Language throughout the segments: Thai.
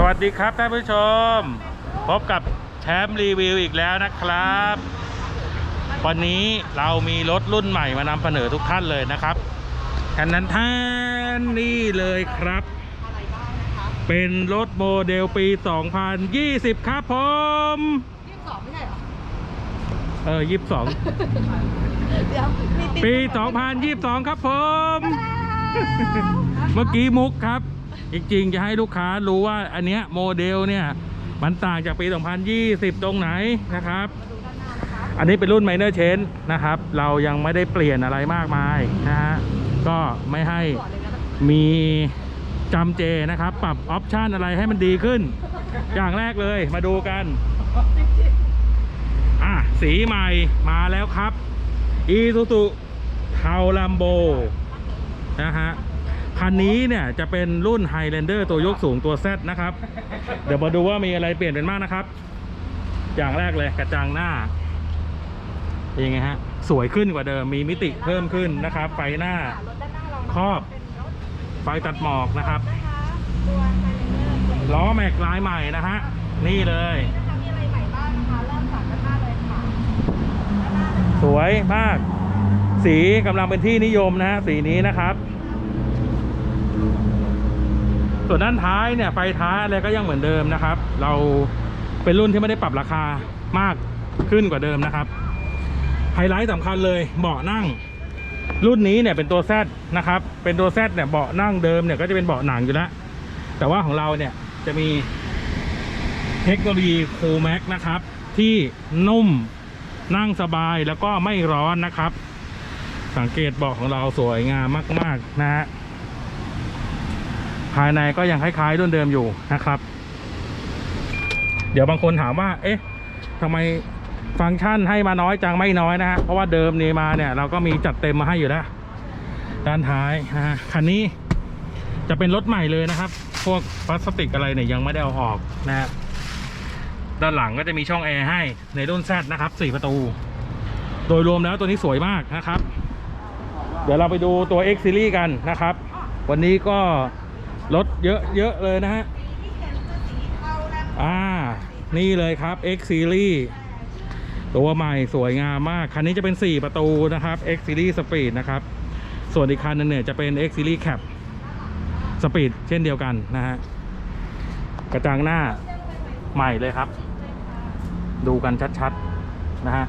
สวัสดีครับท่านผู้ชม พบกับแชมป์รีวิวอีกแล้วนะครับ วันนี้เรามีรถรุ่นใหม่มานำเสนอทุกท่านเลยนะครับท่านนั้นท่านนี่เลยครับ เป็นรถโมเดลปี 2020 ครับผมยี่สิบสองไม่ใช่เหรอ เออ 22 เดี๋ยวมีติดปี 2022 ครับผม เมื่อกี้มุกครับ จริงๆจะให้ลูกค้ารู้ว่าอันเนี้ยโมเดลเนี่ยมันต่างจากปี 2020 ตรงไหนนะครับ อันนี้เป็นรุ่น Minor Change นะครับ เรายังไม่ได้เปลี่ยนอะไรมากมายนะฮะก็ไม่ให้มีจำเจนะครับ ปรับออปชันอะไรให้มันดีขึ้น อย่างแรกเลยมาดูกัน อะ สีใหม่มาแล้วครับอีซูซูเทาลัมโบนะฮะ คันนี้เนี่ยจะเป็นรุ่น Highlander ตัวยกสูงตัว Z นะครับ เดี๋ยวมาดูว่ามีอะไรเปลี่ยนเป็นมากนะครับ อย่างแรกเลยกระจังหน้าเป็นยังไงฮะ สวยขึ้นกว่าเดิมมีมิติเพิ่มขึ้นนะครับ ไฟหน้าครอบ ไฟตัดหมอกนะครับล้อแม็กลายใหม่นะฮะนี่เลยสวยมาก สีกำลังเป็นที่นิยมนะฮะสีนี้นะครับ ส่วนด้านท้ายเนี่ยไฟท้ายอะไรก็ยังเหมือนเดิมนะครับ เราเป็นรุ่นที่ไม่ได้ปรับราคามากขึ้นกว่าเดิมนะครับไฮไลท์สำคัญเลยเบาะนั่ง รุ่นนี้เนี่ยเป็นตัวแซดนะครับเป็นตัวแซดเนี่ยเบาะนั่งเดิมเนี่ยก็จะเป็นเบาะหนังอยู่แล้วแต่ว่าของเราเนี่ยจะมีเทคโนโลยีคูแม็กนะครับ ที่นุ่มนั่งสบายแล้วก็ไม่ร้อนนะครับ สังเกตเบาะของเราสวยงามมาก ๆ นะฮะ ภายในก็ยังคล้ายๆรุ่นเดิมอยู่นะครับ เดี๋ยวบางคนถามว่า เอ๊ะทำไมฟังก์ชันให้มาน้อยจังไม่น้อยนะฮะเพราะว่าเดิมนี้มาเนี่ย เราก็มีจัดเต็มมาให้อยู่แล้วด้านท้ายนะฮะคันนี้จะเป็นรถใหม่เลยนะครับ พวกพลาสติกอะไรเนี่ยยังไม่ได้เอาออกนะฮะด้านหลังก็จะมีช่องแอร์ให้ในรุ่น Z นะครับ4ประตู โดยรวมแล้วตัวนี้สวยมากนะครับ เดี๋ยวเราไปดูตัว X Series กันนะครับ วันนี้ก็ รถเยอะเยอะเลยนะฮะอ่า นี่เลยครับ X Series ตัวใหม่สวยงามมาก คันนี้จะเป็น 4 ประตูนะครับ X Series Speed นะครับ ส่วนอีกคันหนึงเนี่ยจะเป็น X Series Cap Speed เช่นเดียวกันนะฮะ กระจังหน้าใหม่เลยครับ ดูกันชัดๆนะฮะ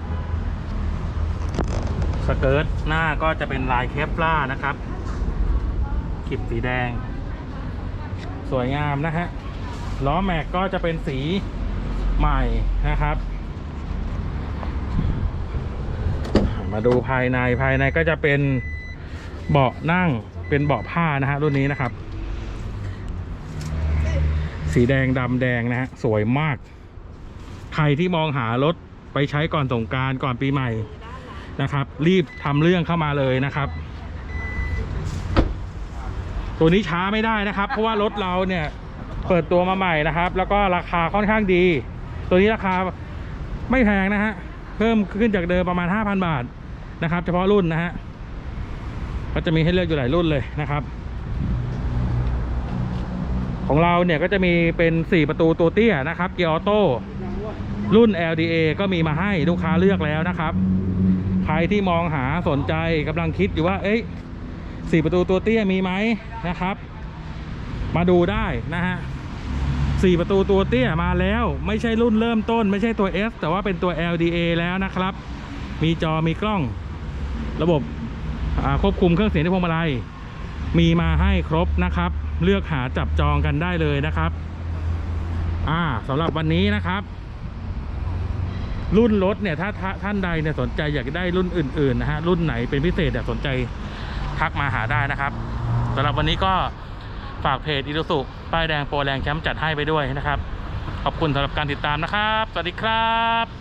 สเกิร์ตหน้าก็จะเป็นลายเคปลานะครับขีบสีแดง สวยงามนะฮะล้อแม็กก็จะเป็นสีใหม่นะครับ มาดูภายในภายในก็จะเป็นเบาะนั่งเป็นเบาะผ้านะฮะรุ่นนี้นะครับ สีแดงดำแดงนะฮะสวยมาก ใครที่มองหารถไปใช้ก่อนสงการก่อนปีใหม่นะครับ รีบทำเรื่องเข้ามาเลยนะครับ ตัวนี้ช้าไม่ได้นะครับ เพราะว่ารถเราเนี่ยเปิดตัวมาใหม่นะครับ แล้วก็ราคาค่อนข้างดี ตัวนี้ราคาไม่แพงนะฮะเพิ่มขึ้นจากเดิมประมาณ 5,000 บาทนะครับ เฉพาะรุ่นนะฮะก็จะมีให้เลือกอยู่หลายรุ่นเลยนะครับ ของเราเนี่ยก็จะมีเป็น 4 ประตูตัวเตี้ยนะครับ เกียร์ออโต้รุ่น LDA ก็มีมาให้ลูกค้าเลือกแล้วนะครับ ใครที่มองหาสนใจกำลังคิดอยู่ว่า เอ้ย สี่ประตูตัวเตี้ยมีไหมนะครับ มาดูได้นะฮะสี่ประตูตัวเตี้ยมาแล้ว ไม่ใช่รุ่นเริ่มต้น ไม่ใช่ตัว S แต่ว่าเป็นตัว LDA แล้วนะครับ มีจอมีกล้อง ระบบควบคุมเครื่องเสียงที่พวงมาลัยมีมาให้ครบนะครับ เลือกหาจับจองกันได้เลยนะครับอ่าสำหรับวันนี้นะครับ รุ่นรถเนี่ยถ้าท่านใดเนี่ยสนใจอยากได้รุ่นอื่นๆนะฮะรุ่นไหนเป็นพิเศษเนี่ยสนใจ ทักมาหาได้นะครับสำหรับวันนี้ก็ฝากเพจอิโตสุป้ายแดงโปรแรงแชมป์จัดให้ไปด้วยนะครับ ขอบคุณสำหรับการติดตามนะครับ สวัสดีครับ